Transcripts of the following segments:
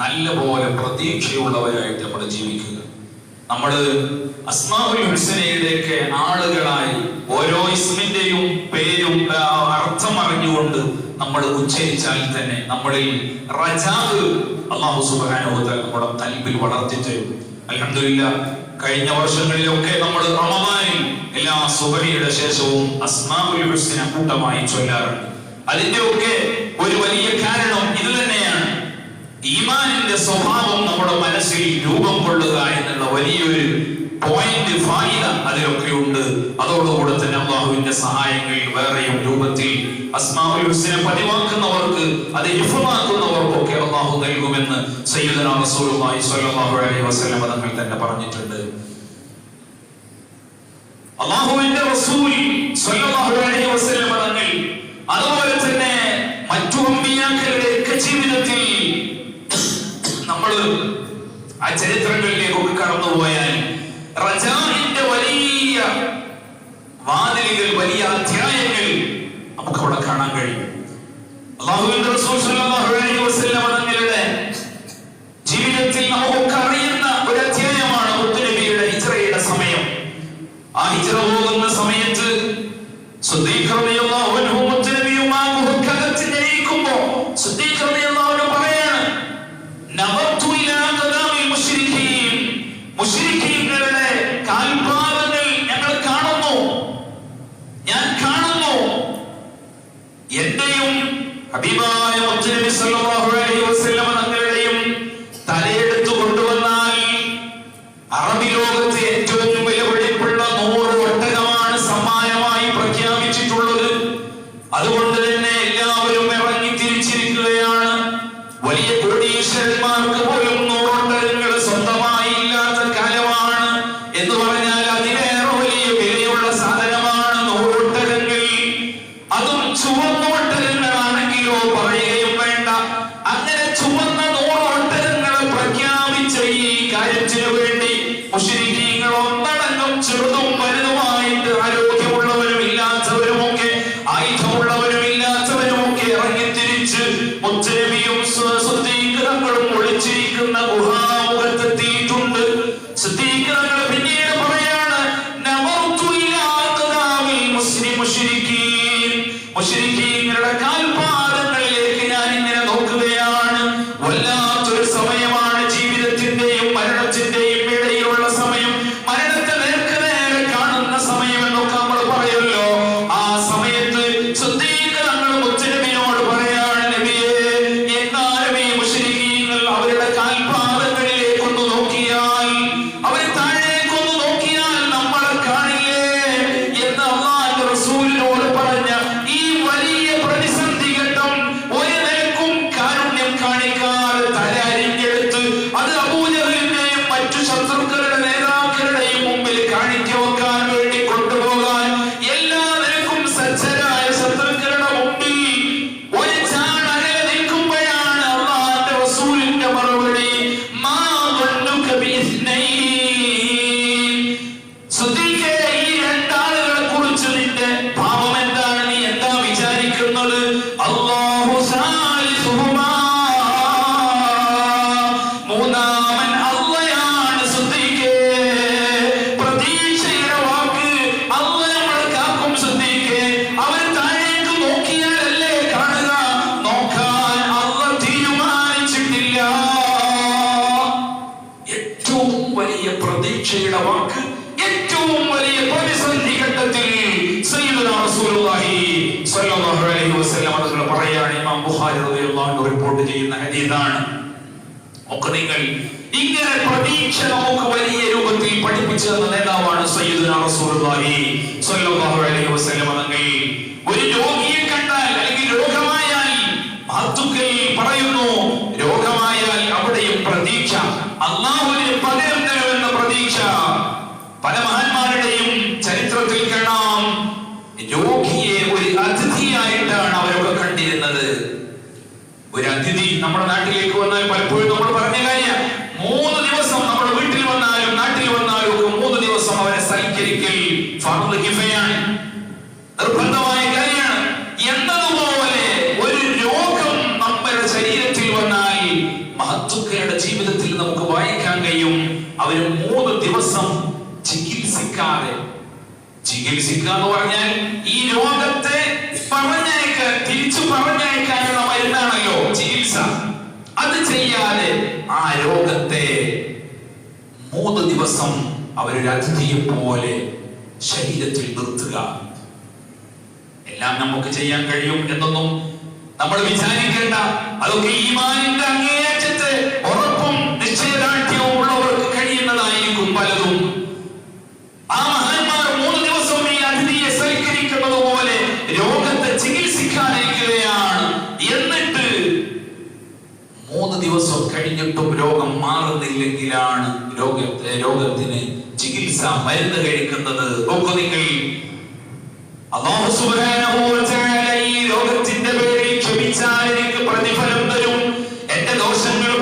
നല്ലപോലെ പ്രതീക്ഷയുള്ളവരായിട്ട് നമ്മൾ ജീവിക്കുക. നമ്മൾ ഹുസ്നയുടെയൊക്കെ ആളുകളായി ഓരോ ഇസ്മിന്റെയും പേരും അർത്ഥം അറിഞ്ഞുകൊണ്ട് നമ്മൾ ഉച്ചരിച്ചാൽ തന്നെ നമ്മളിൽ റജാവ് അള്ളാഹു തആല നമ്മുടെ കൽബിൽ വളർത്തിച്ച് അൽഹംദുലില്ലാ കഴിഞ്ഞ വർഷങ്ങളിലൊക്കെ നമ്മൾ റമദാനിൽ എല്ലാ സുബരിയുടെ ശേഷവും അസ്മാഉൽ ഹുസ്ന കൂട്ടമായി ചൊല്ലാറുണ്ട്. അതിന്റെ ഒക്കെ ഒരു വലിയ കാരണം ഇത് തന്നെയാണ്. ഈമാനിന്റെ സ്വഭാവം നമ്മുടെ മനസ്സിൽ രൂപം കൊള്ളുക എന്നുള്ള വലിയൊരു പോയിന്റ് ഫായിദ അതിലൊക്കെ ഉണ്ട്. അതോടുകൂടെ തന്നെ അള്ളാഹുവിന്റെ സഹായങ്ങൾ വേറെയും രൂപത്തിൽ അസ്മാഉൽ ഹുസ്ന പതിവാക്കുന്നവർക്ക് അത് ഹിഫമാക്കുന്നവർക്കൊക്കെ അള്ളാഹു നൽകുമെന്ന് സയ്യിദന റസൂലുള്ളാഹി സ്വല്ലല്ലാഹു അലൈഹി വസല്ലം തങ്ങൾ തന്നെ പറഞ്ഞിട്ടുണ്ട്. അള്ളാഹുവിന്റെ റസൂൽ സ്വല്ലല്ലാഹു അലൈഹി വസല്ലം തങ്ങൾ അതുപോലെ തന്നെ മറ്റു അമ്പിയാക്കളുടെ ഒക്കെ ജീവിതത്തിൽ നമ്മൾ ആ ചരിത്രങ്ങളിലേക്കൊക്കെ കടന്നുപോയാൽ റജാഹിന്റെ വലിയ വാതിലുകൾ വലിയ അധ്യായങ്ങൾ നമുക്ക് അവിടെ കാണാൻ കഴിയും. അള്ളാഹുവിന്റെ ജീവിതത്തിൽ റിപ്പോർട്ട് ചെയ്യുന്ന ഹദീസാണ്. നിങ്ങൾ ഇങ്ങനെ പ്രതീക്ഷ നമുക്ക് വലിയ രൂപത്തിൽ പഠിപ്പിച്ചു തന്ന നേതാവാണ് സയ്യിദുനാ റസൂലുള്ളാഹി സ്വല്ലല്ലാഹു അലൈഹി വസല്ലം തങ്ങൾ. ഒരു രോഗിയെ കണ്ടാൽ അല്ലെങ്കിൽ രോഗമായാൽ മഹത്തുക്കൾ പറയുന്നു രോഗമായാൽ അവിടെയും പ്രതീക്ഷ. അള്ളാഹുവിന് പകരം തരുമെന്ന പ്രതീക്ഷ പല മഹാന്മാരുടെയും ചരിത്രത്തിൽ കാണാം രോഗിയെ ഒരു അതിഥിയായിട്ടാണ് അവരൊക്കെ കണ്ടിരുന്നത് ഒരു അതിഥി നമ്മുടെ നാട്ടിലേക്ക് വന്നാൽ പലപ്പോഴും നമ്മൾ പറഞ്ഞ കാര്യം. മൂന്ന് ദിവസം നമ്മുടെ വീട്ടിൽ വന്നാലും നാട്ടിൽ വന്നാലും ഒക്കെ മൂന്ന് ദിവസം അവരെ സൽക്കരിക്കൽ ഫർദ് കിഫയാണ്. നിർബന്ധമായ കാര്യമാണ്. എന്നതുപോലെ ഒരു രോഗം നമ്മുടെ ശരീരത്തിൽ വന്നാൽ റസൂലുള്ളാഹിയുടെ ജീവിതത്തിൽ നമുക്ക് വായിക്കാൻ കഴിയും. അവർ മൂന്ന് ദിവസം ചികിത്സിക്കാതെ. ചികിത്സിക്കുക പറഞ്ഞാൽ ഈ രോഗത്തെ പറഞ്ഞയക്കാൻ തിരിച്ചു പറഞ്ഞയക്കാനുള്ള മരുന്നാണല്ലോ ചികിത്സ. അത് ചെയ്യാതെ ആ രോഗത്തെ മൂന്ന് ദിവസം അവരൊരു അതിഥിയെ പോലെ ശരീരത്തിൽ നിർത്തുക. എല്ലാം നമുക്ക് ചെയ്യാൻ കഴിയും എന്നൊന്നും നമ്മൾ വിചാരിക്കേണ്ട. അതൊക്കെ ഈമാനിന്റെ അങ്ങേയറ്റത്ത് കഴിഞ്ഞിട്ടും രോഗം മാറുന്നില്ലെങ്കിലാണ് രോഗത്തെ രോഗത്തിന് ചികിത്സ മരുന്ന് കഴിക്കുന്നത്. നോക്കൂ നിങ്ങൾ. അല്ലാഹു സുബ്ഹാനഹു വ തആല ഈ ലോകത്തിന്റെ പേരിൽ ക്ഷമിച്ചാൽ എനിക്ക് പ്രതിഫലം തരും. എന്റെ ദോഷങ്ങൾ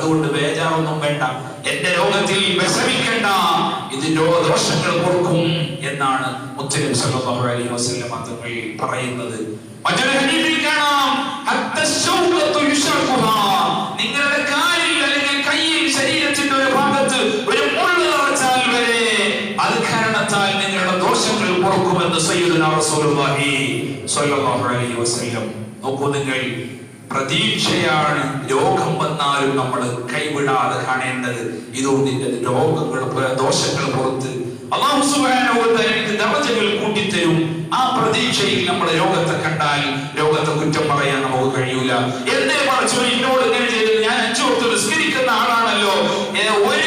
അതുകൊണ്ട് ബേജാറൊന്നും വേണ്ട. എന്റെ രോഗത്തിൽ വിഷമിക്കേണ്ട. ഇതിന്റെ ദോഷങ്ങൾ കൊടുക്കും എന്നാണ് മുത്തലിം സല്ലല്ലാഹു അലൈഹി വസല്ലം തങ്ങൾ പറയുന്നത്. മറ്റൊരു കാണാം. ഹത്ത ശൗഖത്തു യുശഖുഹാ നിങ്ങളുടെ കാലിൽ അല്ലെങ്കിൽ കയ്യിൽ ശരീരത്തിന്റെ ഒരു ഭാഗത്ത് ഒരു മുള്ള് നിറച്ചാൽ വരെ അത് കാരണത്താൽ നിങ്ങളുടെ ദോഷങ്ങൾ കൊടുക്കുമെന്ന് സയ്യിദുനാ റസൂലുള്ളാഹി സ്വല്ലല്ലാഹു അലൈഹി വസല്ലം. നോക്കൂ നിങ്ങൾ പ്രതീക്ഷയാണ് രോഗം വന്നാലും നമ്മൾ കൈവിടാതെ കാണേണ്ടത്. ഇതുകൊണ്ട് നിന്റെ രോഗങ്ങൾ ദോഷങ്ങൾ പുറത്ത് കൂട്ടിത്തരും. ആ പ്രതീക്ഷയിൽ നമ്മൾ രോഗത്തെ കണ്ടാൽ രോഗത്തെ കുറ്റം പറയാൻ നമുക്ക് കഴിയൂല. എന്തേ പറഞ്ഞു എന്നോട് ഇങ്ങനെ ചെയ്തത്? ഞാൻ അഞ്ചു വക്ത് നിസ്കരിക്കുന്ന ആളാണല്ലോ. ഒരു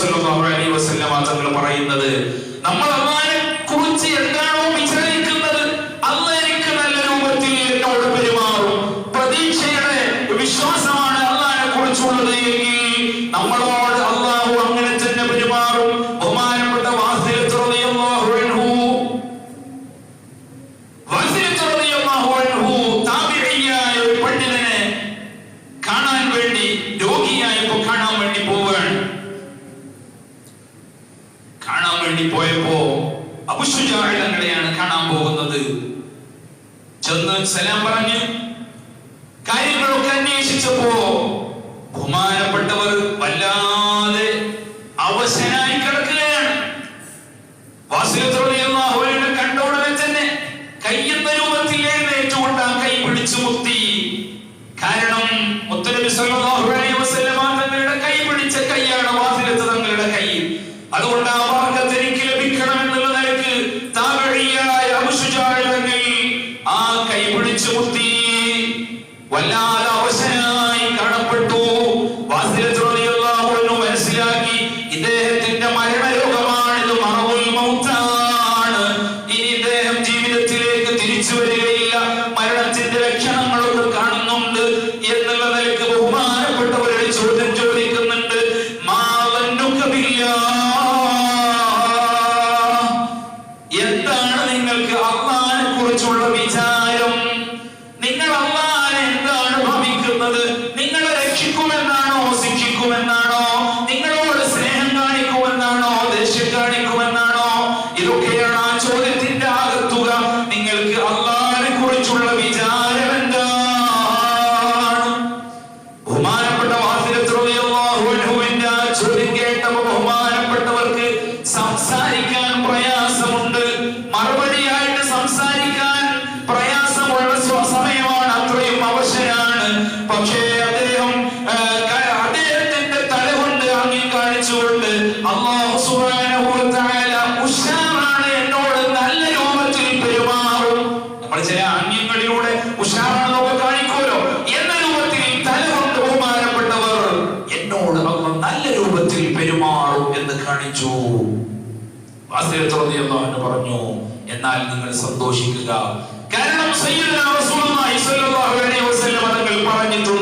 സല്ലല്ലാഹു അലൈഹി തങ്ങൾ പറയുന്നത് കാണാൻ വേണ്ടി പോയപ്പോ അബുഷുജാഴങ്ങളെയാണ് കാണാൻ പോകുന്നത്. ചെന്ന് സലാം പറഞ്ഞ്. കാര്യങ്ങളൊക്കെ അന്വേഷിച്ചപ്പോ ബഹുമാനപ്പെട്ടവർ എന്നാൽ നിങ്ങൾ സന്തോഷിക്കുക. കാരണം പറഞ്ഞിട്ടുണ്ട്.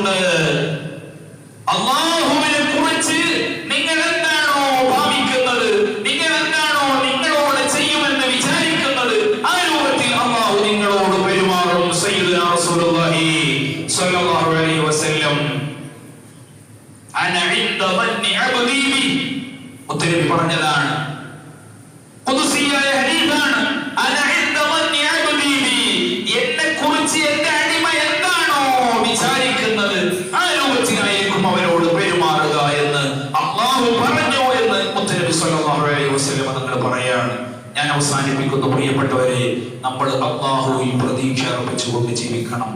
സല്ലല്ലാഹു വസല്ലം നിങ്ങൾ പറയാണ് ഞാൻ അവസാനിപ്പിക്കുന്ന പ്രിയപ്പെട്ടവരെ. നമ്മൾ അള്ളാഹുവിൽ പ്രതീക്ഷ അർപ്പിച്ചുകൊണ്ട് ജീവിക്കണം.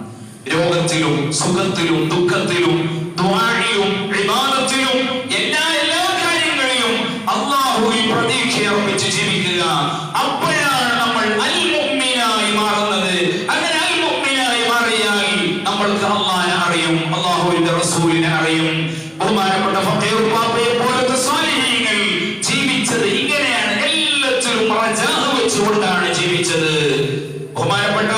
രോഗത്തിലും സുഖത്തിലും ദുഃഖത്തിലും എല്ലാ പ്രതീക്ഷയോടുകൊണ്ടാണ് ജീവിച്ചത്. ബഹുമാനപ്പെട്ട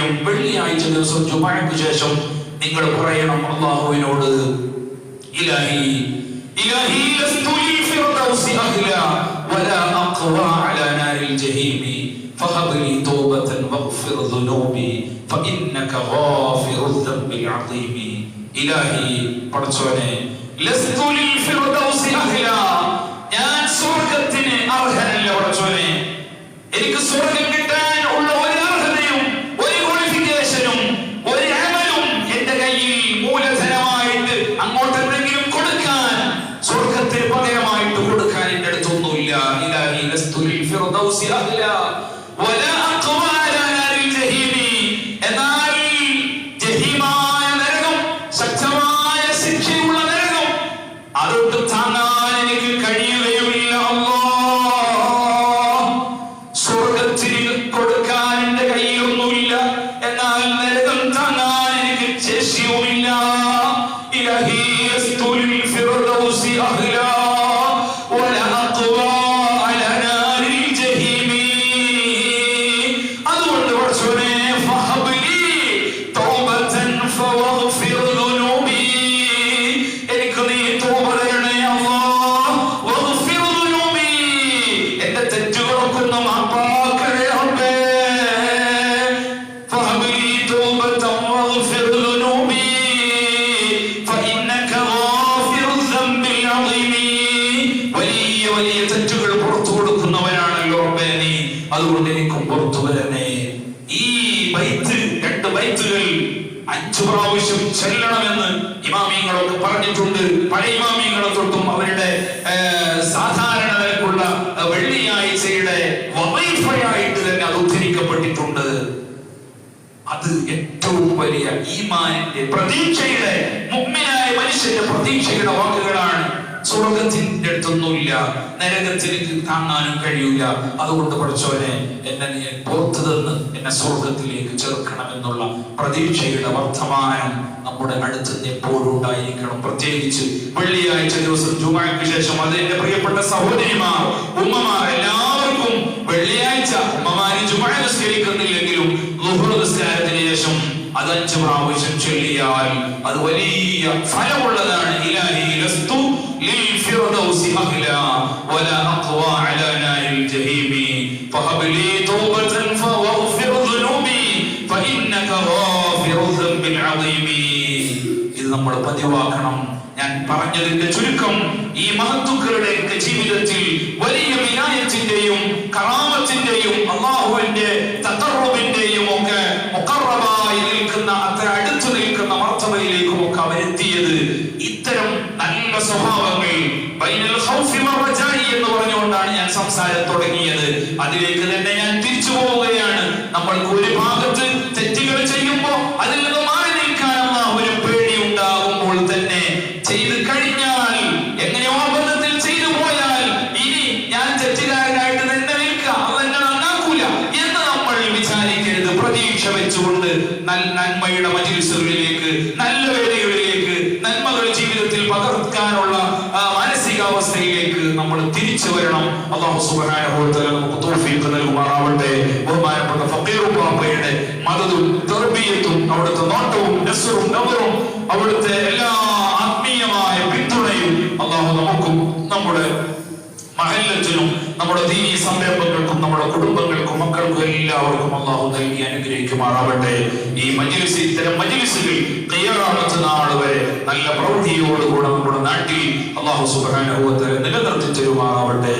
ചെയ്യും വെള്ളിയാഴ്ച ദിവസം ജുമാക്ക് ശേഷം നിങ്ങൾ പറയണം അള്ളാഹുവിനോട് ഇലാഹി ഇലാഹി ലസ്തുലി ഫിർദൗസി അഹ്ല വലാ അഖ്വ അലാ നാരിൽ ജഹീമി فهب لي توبة واغفر ذنوبي فإنك غافر الذنب العظيم إلهي പടച്ചോനെ لست للفردوس ഞാൻ സ്വർഗത്തിന് അർഹനല്ല പടച്ചോനെ എനിക്ക് സ്വർഗം കിട്ടാൻ Dios, Dios. അതുകൊണ്ട് എനിക്കും പുറത്തു ഈ ബൈത്ത് രണ്ട് ബൈത്തുകൾ അഞ്ചു പ്രാവശ്യം ചെല്ലണമെന്ന് ഇമാമിയങ്ങളൊക്കെ പറഞ്ഞിട്ടുണ്ട്. പഴയ ഇമാമിയങ്ങളെ തൊട്ടും അവരുടെ സാധാരണ നിലക്കുള്ള വെള്ളിയാഴ്ചയുടെ വൈഫയായിട്ട് തന്നെ അത് ഉദ്ധരിക്കപ്പെട്ടിട്ടുണ്ട്. അത് ഏറ്റവും വലിയ ഈമാനിന്റെ പ്രതീക്ഷയുടെ മുഗ്മിനായ മനുഷ്യന്റെ പ്രതീക്ഷയുടെ വാക്കുകളാണ് സ്വർഗത്തിന്റെ അടുത്തൊന്നുമില്ല നരകത്തിലേക്ക് താങ്ങാനും കഴിയൂല. അതുകൊണ്ട് പഠിച്ചവനെ എന്നെ നീ പുറത്തു തന്ന് എന്നെ സ്വർഗത്തിലേക്ക് ചേർക്കണമെന്നുള്ള പ്രതീക്ഷയുടെ വർത്തമാനം നമ്മുടെ അടുത്ത് എപ്പോഴും ഉണ്ടായിരിക്കണം. പ്രത്യേകിച്ച് വെള്ളിയാഴ്ച ദിവസം ജുമാക്ക് ശേഷം അത് എന്റെ പ്രിയപ്പെട്ട സഹോദരിമാർ ഉമ്മമാർ എല്ലാവർക്കും വെള്ളിയാഴ്ച ഉമ്മമാര് ജുമാ നിസ്കരിക്കുന്നില്ലെങ്കിലും നിസ്കാരത്തിന് ശേഷം അത് അഞ്ച് പ്രാവശ്യം ചൊല്ലിയാൽ അത് വലിയ ഫലമുള്ളതാണ്. ഇലാഹി ലസ്തു ലിൽ ഫിർദൗസി ولا വലാ على അലാ നാരിൽ ജഹീമി لي ലി തൗബതൻ ذنوبي ദുനൂബി غافر الذنب العظيم. ഇത് നമ്മൾ പതിവാക്കണം. ഞാൻ പറഞ്ഞതിന്റെ ചുരുക്കം ഈ മഹത്തുക്കളുടെയൊക്കെ ജീവിതത്തിൽ വലിയ അതിലേക്ക് തന്നെ ഞാൻ തിരിച്ചു പോവുകയാണ്. നമ്മൾ ഒരു ഭാഗത്ത് തെറ്റുകൾ ചെയ്യുമ്പോൾ അതിൽ നിന്ന് മാറി നിൽക്കാൻ ഒരു പേടി ഉണ്ടാകുമ്പോൾ തന്നെ ചെയ്ത് കഴിഞ്ഞാൽ എങ്ങനെയോ ബന്ധത്തിൽ ചെയ്തു പോയാൽ ഇനി ഞാൻ തെറ്റുകാരനായിട്ട് തന്നെ നിൽക്കാം. അതെന്നെ നന്നാക്കൂല എന്ന് നമ്മൾ വിചാരിക്കരുത്. പ്രതീക്ഷ വെച്ചുകൊണ്ട് നന്മയുടെ മജിലിസുകളിലേക്ക് നല്ല വേദികളിലേക്ക് നന്മകൾ ജീവിതത്തിൽ പകർത്താനുള്ള മാനസികാവസ്ഥയിലേക്ക് നമ്മൾ തിരിച്ചു വരണം. അള്ളാഹു സുബ്ഹാനഹു നസ്റും അവിടുത്തെ എല്ലാ ആത്മീയമായ പിന്തുണയും അള്ളാഹു നമുക്കും നമ്മുടെ മഹല്ലത്തിനും നമ്മുടെ ദീനീ സംരംഭങ്ങൾക്കും നമ്മുടെ കുടുംബങ്ങൾക്കും മക്കൾക്കും എല്ലാവർക്കും അള്ളാഹു നൽകി അനുഗ്രഹിക്കുമാറാവട്ടെ. ഈ മജിലിസ് ഇത്തരം മജിലിസുകൾ തയ്യാറാമത്തെ നാൾ വരെ നല്ല പ്രവൃത്തിയോടുകൂടെ നമ്മുടെ നാട്ടിൽ അള്ളാഹു തആല നിലനിർത്തി തരുമാറാവട്ടെ.